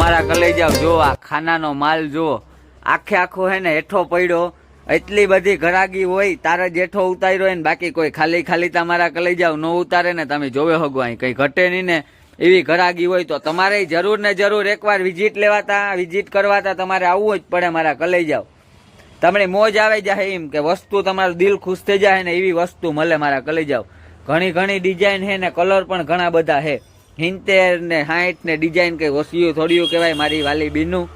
મારા કલઈ જાવ જો આ ખાનાનો માલ જો આખે આખો હે ને હેઠો પડ્યો. એટલી બધી ઘરાગી હોય, તારે જેઠો ઉતાર્યો હોય ને બાકી કોઈ ખાલી ખાલી તમારા કલઈ જાવ ન ઉતારે ને તમે જોવે હગો અહીં કંઈ ઘટે નહીં ને. એવી ઘરાગી હોય તો તમારે જરૂર ને જરૂર એકવાર વિઝિટ લેવાતા વિઝિટ કરવાતા તમારે આવવું જ પડે મારા કલઈ જાવ તમને મોજ આવે જાય એમ કે વસ્તુ તમારું દિલ ખુશ થઈ જાય ને એવી વસ્તુ મળે મારા કલઈ જાવ ઘણી ઘણી ડિઝાઇન હે ને કલર પણ ઘણા બધા હે. હિંતેર ને હાઈટ ને ડિઝાઇન કઈ ઓસિયું થોડિયું કહેવાય મારી વાલી બીનું.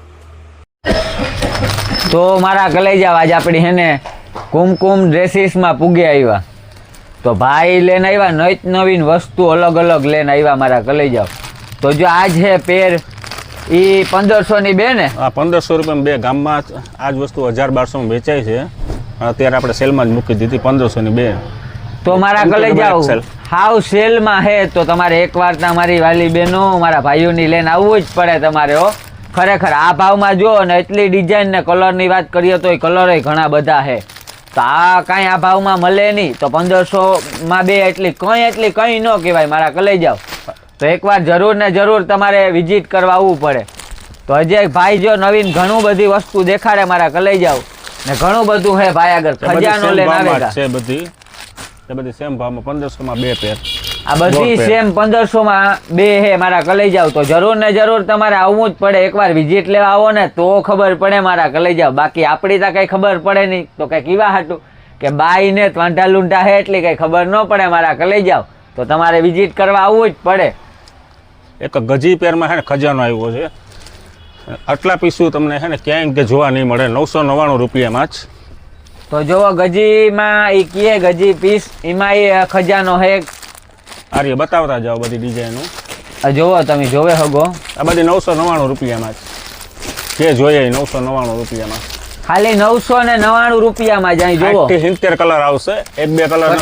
તો મારા કલેજા આજે આપણી હે ને કુમકુમ ડ્રેસીસમાં પૂગે આવ્યા તો ભાઈ લઈને આવ્યા નવીન નવીન વસ્તુ અલગ અલગ લઈને આવ્યા મારા કલેજાઓ. તો જો આ છે પેર એ પંદરસો ની બે ને? આ પંદરસો રૂપિયા બે ગામમાં આ જ વસ્તુ હજાર બારસો વેચાય છે. અત્યારે આપણે સેલમાં જ મૂકી દીધી પંદરસોની બે. તો મારા એમ તો કલે double જાવ XL. હાવ સેલમાં હે તો તમારે એકવાર તમારી વાલી બહેનો મારા ભાઈઓની લઈને આવવું જ પડે તમારે હો. ખરેખર આ ભાવમાં જો ને એટલી ડિઝાઇન ને કલરની વાત કરીએ તો એ કલર ઘણા બધા હે. તો આ કાંઈ આ ભાવમાં મળે નહીં. તો પંદરસો માં બે એટલી કંઈ એટલી કંઈ ન કહેવાય. મારા કલે જાવ તો એકવાર જરૂર ને જરૂર તમારે વિઝિટ કરવા આવવું પડે. તો અજય ભાઈ જો નવીન ઘણું બધી વસ્તુ દેખાડે મારા કલે જાવ ને ઘણું બધું હે ભાઈ આગળ ખજાનો લઈને આવે છે બધી. એ બધી સેમ ભાવમાં પંદરસોમાં બે પેર આ બધી સેમ પંદરસોમાં બે હે મારા કલઈ જાવ તો જરૂર ને જરૂર તમારે આવવું જ પડે. એકવાર વિઝિટ લેવા આવો ને તો ખબર પડે મારા કલઈ જાવ બાકી આપણી તો કંઈ ખબર પડે નહીં. તો કઈ કીવા હતું કે બાઈને વાંઢા લૂંઢા હે એટલી કંઈ ખબર ન પડે મારા કલઈ જાવ તો તમારે વિઝિટ કરવા આવવું જ પડે. એક ગજી પેરમાં ને ખજાનો આવ્યો છે. આટલા પીસું તમને ને ક્યાંય કે જોવા નહીં મળે. નવસો નવ્વાણું રૂપિયામાં જ. તો જોવો ગજીમાં એ કીએ ગજી પીસ એમાં એ ખજાનો હે અરે બતાવતા જાઓ બધી ડિઝાઇનો આ જોવો તમે જોવે હગો. આ બધી નવસો નવ્વાણું રૂપિયામાં જ જે જોઈએ નવસો નવ્વાણું રૂપિયામાં. ખાલી નવસો ને નવ્વાણું રૂપિયામાં જાય જોવો સાઠથી સિત્તેર કલર આવશે. એક બે કલર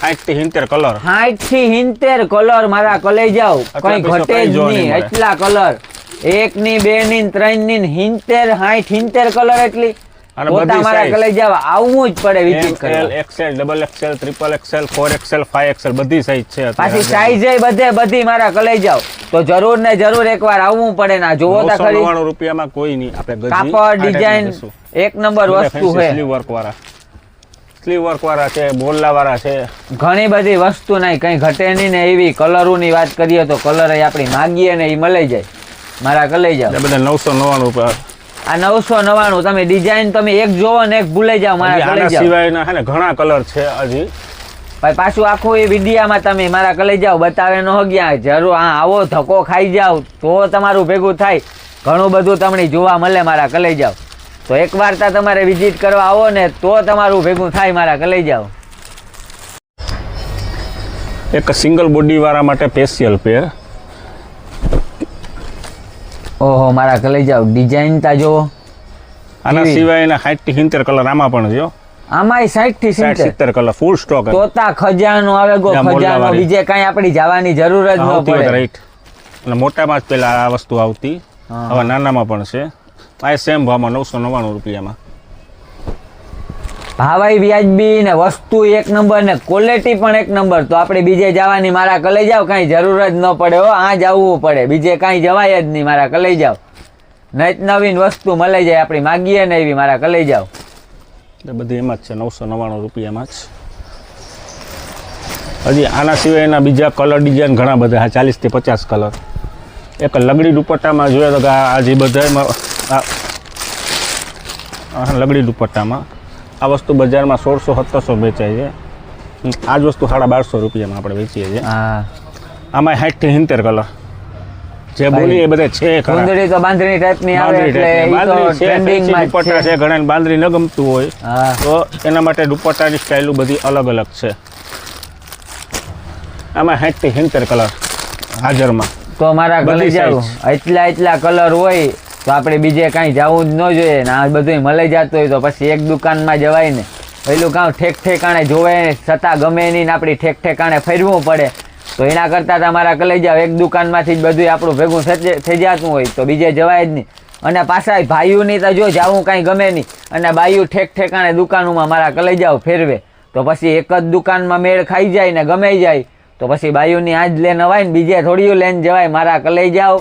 સાઠથી સિત્તેર કલર. સાઠથી હિંતેર કલર મારા કલે જાવ કઈ ઘટે જ જોવા નહીં. એટલા કલર. એક ની બે ની ત્રણની સિત્તેર સાઠ હિંતેર કલર એટલી. અને બધી આવવું જ પડે વિઝિટ કરવા XL double XL triple XL four XL five XL બધી સાઈઝ છે પાછી સાઈઝ બધે બધી મારા કલે જાવ તો જરૂર ને જરૂર એકવાર આવવું પડે ના જોવો તા ખરી નવ્વાણું રૂપિયામાં કોઈ નહીં. આપણે કાપડ ડિઝાઇન એક નંબર વસ્તુ છે. work વાળા. સ્લીવ વર્ક વાળા છે બોલ્લા વાળા છે. ઘણી બધી વસ્તુ નહીં કઈ ઘટે નહીં ને એવી કલરોની વાત કરીએ તો કલર આપણી માગીએ ને એ મળી જાય. મારા કલાઈ જાવ બધા નવસો નવ્વાણું રૂપિયા આ નવસો નવાણું તમે ડિઝાઇન તમે એક જોવો ને એક ભૂલાઈ જાઓ મારા આના સિવાયના હે ને ઘણા કલર છે હજી. ભાઈ પાછું આખું એ વિડીયામાં તમે મારા કલે જાઓ બતાવે ન ગયા. જરૂર હા આવો ધક્કો ખાઈ જાઓ તો તમારું ભેગું થાય. ઘણું બધું તમને જોવા મળે મારા કલે જાઓ તો એક વાર તા તમારે વિઝિટ કરવા આવો ને તો તમારું ભેગું થાય મારા કલે જાઓ એક સિંગલ બોડી વાળા માટે સ્પેશિયલ પેર ઓહો મારા કલે જાવ ડિઝાઇન તા જો આના સિવાયના સાઠથી સિત્તેર કલર આમાં પણ જો આમાંય સાઈઠથી સાઠ સિત્તેર? સિત્તેર કલર ફૂલ સ્ટોક તોતા ખજાનો આવે ગો ખજાનો બીજે કઈ આપણી જવાની જરૂર જ ન પડે. રાઈટ અને મોટામાં જ પેલા આ વસ્તુ આવતી. હવે નાનામાં પણ છે. આ સેમ ભાવમાં નવસો નવ્વાણું રૂપિયામાં. ભાવાઈ વ્યાજબી ને વસ્તુ એક નંબર ને ક્વોલિટી પણ એક નંબર. તો આપણે બીજે જવાની મારા કલે જાવ કાંઈ જરૂર જ ન પડે હો. આ જ આવવું પડે. બીજે કાંઈ જવાય જ નહીં મારા કલે જાવ નત નવીન વસ્તુ મળી જાય. આપણી માગીએ ને એવી મારા કલે જાવ એટલે બધી એમાં જ છે. નવસો નવ્વાણું રૂપિયામાં જ. હજી આના સિવાયના બીજા કલર ડિઝાઇન ઘણા બધા. હા ચાલીસથી પચાસ કલર એક લગડી દુપટ્ટામાં જોઈએ તો આ જે બધા લગડી દુપટ્ટામાં. આ વસ્તુ બજારમાં સોળસો સત્તરસો વેચાય છે. આ જ વસ્તુ સાડા બારસો રૂપિયામાં આપણે વેચીએ છીએ. આમાં સાઠથી સિત્તેર કલર. જે બોલી એ બધા છે તો બાંધણી ટાઈપની આવે એટલે ટાઈપની. તો બાંધણી ટ્રેન્ડિંગમાં દુપટ્ટા છે. ઘણા બાંધણી ન ગમતું હોય. તો એના માટે દુપટ્ટાની સ્ટાઇલો બધી અલગ અલગ છે. આમાં સાઠથી સિત્તેર કલર હાજરમાં. તો મારા ગલી એટલા એટલા કલર હોય તો આપણે બીજે કાંઈ જવું જ ન જોઈએ ને, આ બધું મળી જતું હોય તો પછી એક દુકાનમાં જવાય ને. પેલું કાં ઠેક ઠેકાણે જોવે, છતાં ગમે નહીં આપણી ઠેક ઠેકાણે ફેરવું પડે. તો એના કરતાં તમારા જાવ એક દુકાનમાંથી જ બધું આપણું ભેગું થઈ જતું હોય તો બીજે જવાય જ નહીં. અને પાછા ભાઈઓની તો જો જાવું કાંઈ ગમે નહીં. અને બાયું ઠેક ઠેકાણે દુકાનોમાં મારા કલે જાવ ફેરવે. તો પછી એક જ દુકાનમાં મેળ ખાઈ જાય ને ગમે જાય. તો પછી બાયુની આજ લેન અવાય ને, બીજે થોડીયું લેન જવાય મારા કલે જાવ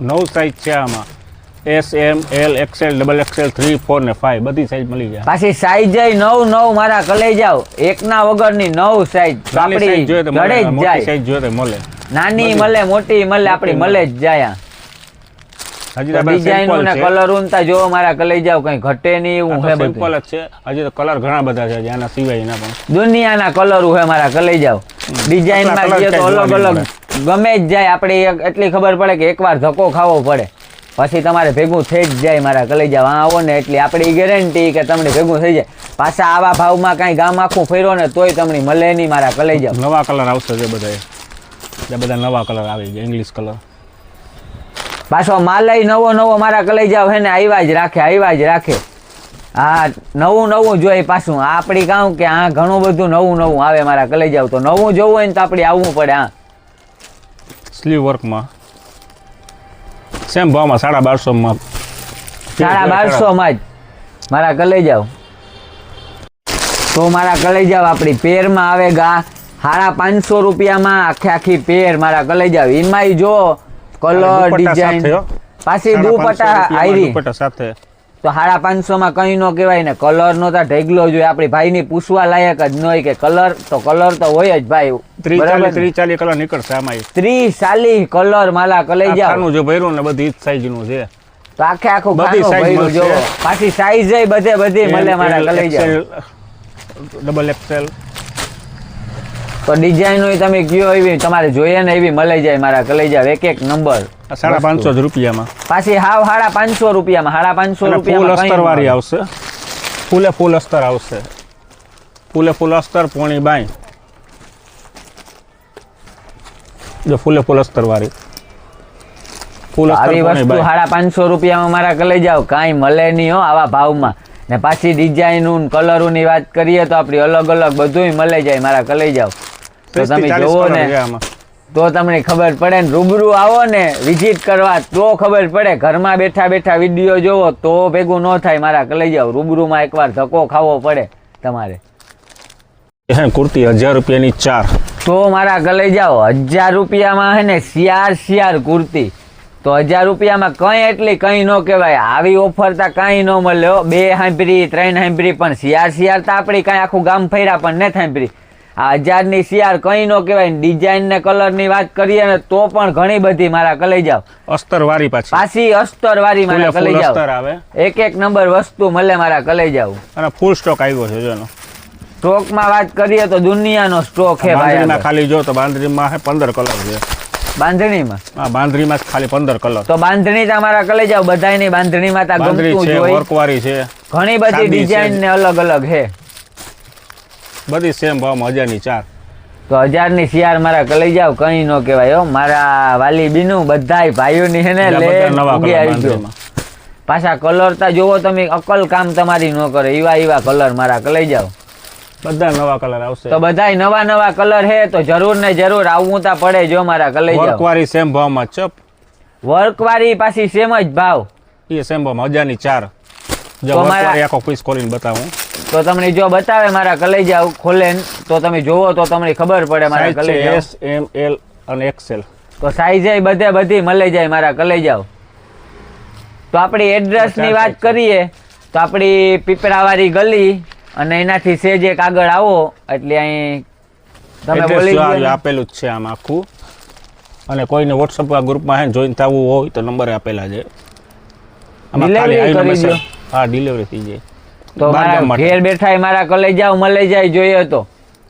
નવ સાઈઝ છે આમાં. S M L XL double XL three four ને ફાઈવ બધી સાઈઝ મળી જાય. પાછી સાઈઝ નવ નવ મારા કલે જાવ એકના વગરની નવ સાઈઝ નવ નાની આપણી સાઈઝ ગળે જ જાય. સાઈઝ જોઈએ મળે. નાની મળે મોટી મળે આપણી મળે જ જાય ડિઝાઇન કલર ઉનતા જો મારા જાવ કઈ ઘટે નહીં હે સિમ્પલ જ છે. હજી તો કલર ઘણા બધા છે આના સિવાય પણ. દુનિયાના કલર હે મારા જાવ ડિઝાઇનમાં colour તો અલગ અલગ ગમે જ જાય આપણે એટલી ખબર પડે કે એકવાર ધક્કો ખાવો પડે. પછી તમારે ભેગું થઈ જ જાય મારા કલઈ જાવ આવો ને એટલી આપણી ગેરંટી કે તમને ભેગું થઈ જાય. પાછા આવા ભાવમાં કાંઈ ગામ આખું ફેરો ને તોય તમને મળે નહીં મારા કલઈ જાવ નવા કલર આવશે જે બધા બધા નવા કલર આવી ગયા ઇંગ્લિશ કલર પાછો માલય નવો નવો મારા કલેજા હે ને આવ્યા જ રાખે આવ્યા જ રાખે. હા નવું નવું જોઈએ પાછું. આપણી કામ કે આ ઘણું બધું નવું નવું આવે મારા કલે જાવ તો. નવું જોવું હોય ને તો આપણે આવવું પડે હા. સ્લીવ વર્કમાં. સેમ ભાવમાં સાડા બારસોમાં. સાડા બારસો માં જ મારા કલે જાવ તો મારા કલે જાવ આપણી પેરમાં આવે ગા સાડા પાંચસો રૂપિયામાં આખે આખી પેર મારા કલે જાવ એમાંય જો કલર ડિઝાઇન. પાછી દુપટ્ટા આયરી દુપટ્ટા સાથે. તો સાડા પાંચસો માં કઈ નો કહેવાય ને કલર નો તો ઢેગલો જોઈએ. આપણી ભાઈની પૂછવા લાયક જ ન હોય કે કલર તો કલર તો હોય જ ભાઈ. ત્રીસ બરાબર ચાલીસ ને? કલર નીકળશે આમાં ત્રીસ ચાલીસ કલર માલા કલાઈ જાવ જો ભર્યું ને બધી સાઈઝનું છે. તો આખે આખું બધી સાઈઝ જો પાછી સાઈઝ બધે બધી મળે મારા કલે જાવ ડબલ એક્સેલ. તો ડિઝાઇન હોય તમે કયો એવી તમારે જોઈએ ને એવી મળી જાય મારા કલેજા એક એક નંબર. સાડા પાંચસો જ રૂપિયામાં. પાછી હાવ સાડા પાંચસો રૂપિયામાં સાડા પાંચસો ફૂલ રૂપિયામાં વાળી આવશે. ફૂલે ફૂલ અસ્તર આવશે. ફૂલે ફૂલ અસ્તર પોણી બાઈ. જો ફૂલે ફૂલ અસ્તર વાળી. ફૂલ આવી વસ્તુ સાડા પાંચસો રૂપિયામાં મારા કલે જાવ કાંઈ મળે નહીં હો આવા ભાવમાં. ને પાછી ડિઝાઇન કલરોની વાત કરીએ તો આપણી અલગ અલગ બધુંય મળે જાય મારા કલે જાવ તો તમે જોવો ને તો તમને ખબર પડે ને રૂબરૂ આવો ને વિઝિટ કરવા તો ખબર પડે. ઘરમાં બેઠા બેઠા વીડિયો જોવો તો ભેગું ન થાય મારા લઈ જાવ રૂબરૂમાં એકવાર ધક્કો ખાવો પડે તમારે. હે કુર્તી હજાર રૂપિયાની ચાર. તો મારા ગલે જાઓ હજાર રૂપિયામાં હે ને શિયાર શિયાર કુર્તી. તો હજાર રૂપિયામાં કંઈ એટલી કંઈ ન કહેવાય. આવી ઓફર તો કાંઈ ન મળ્યો બે હાંભરી ત્રણ હાંભરી પણ શિયાર શિયાર તો આપણી કાંઈ આખું ગામ ફર્યા પણ ને હાંભરી. આ હજારની શિયાર કંઈ ન કહેવાય. ડિઝાઇન ને કલરની વાત કરીએ ને તો પણ ઘણી બધી મારા કલે જાવ અસ્તર વાળી પાછી પાછી અસ્તર વાળી મારા કલે જાવ આવે. એક એક નંબર વસ્તુ મળે મારા કલે જાવ અને ફૂલ સ્ટોક આવ્યો છે જોનો સ્ટોકમાં વાત કરીએ તો દુનિયાનો સ્ટોક છે ભાઈ ખાલી જો તો બાંધણીમાં હે પંદર કલર છે. બાંધણીમાં? હા બાંધણીમાં ખાલી પંદર કલર. તો બાંધણી તમારા કલે જાવ બાંધણીમાં તા ગમતું છે હોય. વર્કવાળી છે. ઘણી બધી ડિઝાઇન ને અલગ અલગ છે. બધી સેમ ભાવમાં હજારની ચાર. તો હજારની શિયાર મારા કલઈ જાવ કઈ ન કહેવાય હો. મારા વાલી બીનું બધાય ભાઈઓની હે ને લે બધા ઉગી આવી ગયો પાછા કલર તા જોવો તમે અકલ કામ તમારી ન કરે એવા એવા કલર મારા કલઈ જાવ બધા નવા કલર આવશે. તો બધાય નવા નવા કલર હે તો જરૂર ને જરૂર આવવું તા પડે જો મારા કલઈ જાવ વર્કવારી સેમ ભાવમાં ચપ વર્કવારી પાછી સેમ જ ભાવ. એ સેમ ભાવમાં હજારની ચાર. જો મારા- વર્કવાળી ખોલીને બતાવું. તો તમને જો બતાવે મારા કલે ખોલે તો તમે જોવો તો તમને ખબર પડે મારા સાઈઝ કલે છે જાવ એસ એમ એલ અને એક્સેલ તો સાઈઝ બધે બધી મળે જાય મારા કલે જાવ તો આપણી એડ્રેસની વાત કરીએ તો આપણી પીપળાવાળી ગલી અને એનાથી સેજ એક આગળ આવો એટલે અહીં તમે બોલી. આપેલું જ છે આમ આખું. અને કોઈને વોટ્સઅપ ગ્રુપમાં જોઈન થવું હોય તો નંબર આપેલા છે. આમાં ખાલી. હા ડિલિવરી થઈ જાય. તો મારા ઘેર બેઠા મારા કલે જાવ મળે જાય જોઈએ તો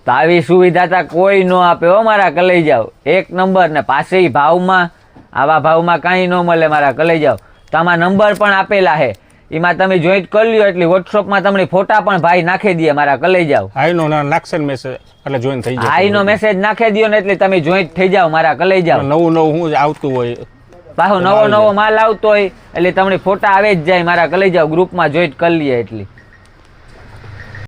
તો આવી સુવિધા તા કોઈ ન આપે હો મારા કલે જાવ એક નંબર ને પાસે ભાવમાં આવા ભાવમાં કાંઈ ન મળે મારા કલે જાવ તમારા નંબર પણ આપેલા છે એમાં તમે જોઈન્ટ કરી લ્યો એટલે વોટ્સઅપમાં તમને ફોટા પણ ભાઈ નાખી દે મારા કલે જાવ આઈનો ના નાખશે મેસેજ એટલે જોઈન થઈ જાય આઈનો મેસેજ નાખી દો ને એટલે તમે જોઈન્ટ થઈ જાવ મારા કલે જાવ નવું નવું હું આવતું હોય. પાછો નવો નવો માલ આવતો હોય એટલે તમને ફોટા આવે જ જાય મારા કલે જાવ ગ્રુપમાં જોઈન્ટ કરી લઈએ એટલી.